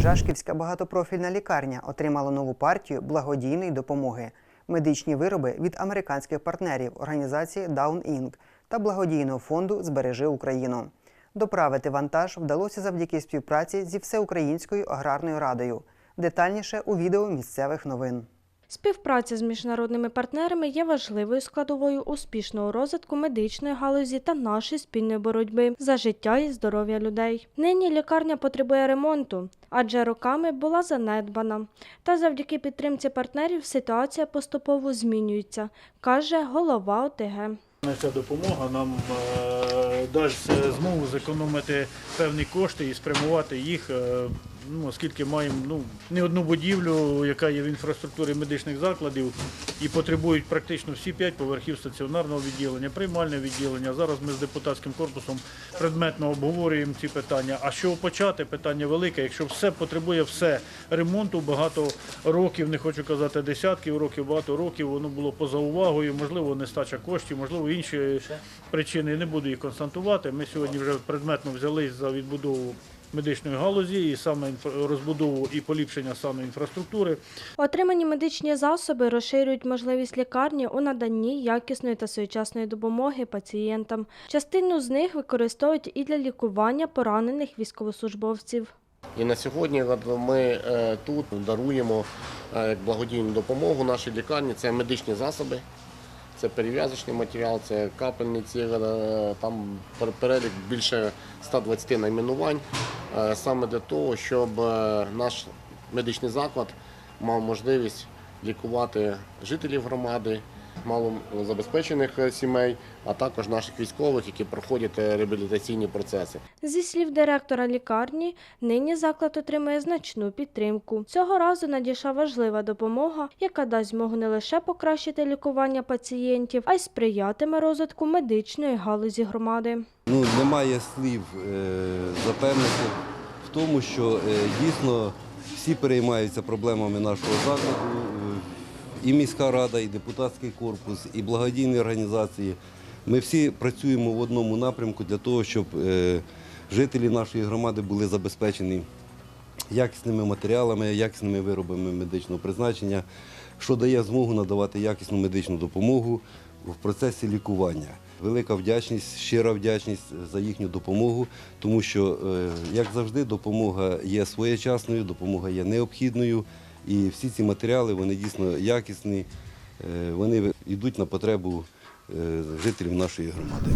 Жашківська багатопрофільна лікарня отримала нову партію благодійної допомоги. Медичні вироби від американських партнерів організації Down Inc. та благодійного фонду Збережи Україну. Доправити вантаж вдалося завдяки співпраці зі Всеукраїнською аграрною радою. Детальніше у відео місцевих новин. Співпраця з міжнародними партнерами є важливою складовою успішного розвитку медичної галузі та нашої спільної боротьби за життя і здоров'я людей. Нині лікарня потребує ремонту, адже роками була занедбана. Та завдяки підтримці партнерів ситуація поступово змінюється, каже голова ОТГ. Ця допомога нам е, дасть змогу зекономити певні кошти і спрямувати їх, е, ну, оскільки маємо ну, не одну будівлю, яка є в інфраструктурі медичних закладів, і потребують практично всі п'ять поверхів стаціонарного відділення, приймальне відділення. Зараз ми з депутатським корпусом предметно обговорюємо ці питання. А що почати? Питання велике. Якщо все потребує все ремонту, багато років, не хочу казати десятків років, багато років воно було поза увагою, можливо, нестача коштів, можливо, інші причини. Не буду їх констатувати. Ми сьогодні вже предметно взялись за відбудову медичної галузі і саме розбудову і поліпшення саме інфраструктури. Отримані медичні засоби розширюють можливість лікарні у наданні якісної та своєчасної допомоги пацієнтам. Частину з них використовують і для лікування поранених військовослужбовців. І на сьогодні ми е, тут даруємо е, благодійну допомогу нашій лікарні. Це медичні засоби, це перев'язочний матеріал, це капельниці, е, там пер- перелік більше 120 найменувань. е, Саме для того, щоб е, наш медичний заклад мав можливість лікувати жителів громади, малозабезпечених е, сімей, а також наших військових, які проходять е, реабілітаційні процеси. Зі слів директора лікарні, нині заклад отримує значну підтримку. Цього разу надійшла важлива допомога, яка дасть змогу не лише покращити лікування пацієнтів, а й сприятиме розвитку медичної галузі громади. Ну, немає слів е, запевнити в тому, що е, дійсно всі переймаються проблемами нашого закладу. І міська рада, і депутатський корпус, і благодійні організації. Ми всі працюємо в одному напрямку для того, щоб е, жителі нашої громади були забезпечені якісними матеріалами, якісними виробами медичного призначення, що дає змогу надавати якісну медичну допомогу в процесі лікування. Велика вдячність, щира вдячність за їхню допомогу, тому що, е, як завжди, допомога є своєчасною, допомога є необхідною. І всі ці матеріали вони дійсно якісні, е, вони йдуть на потребу е, жителів нашої громади.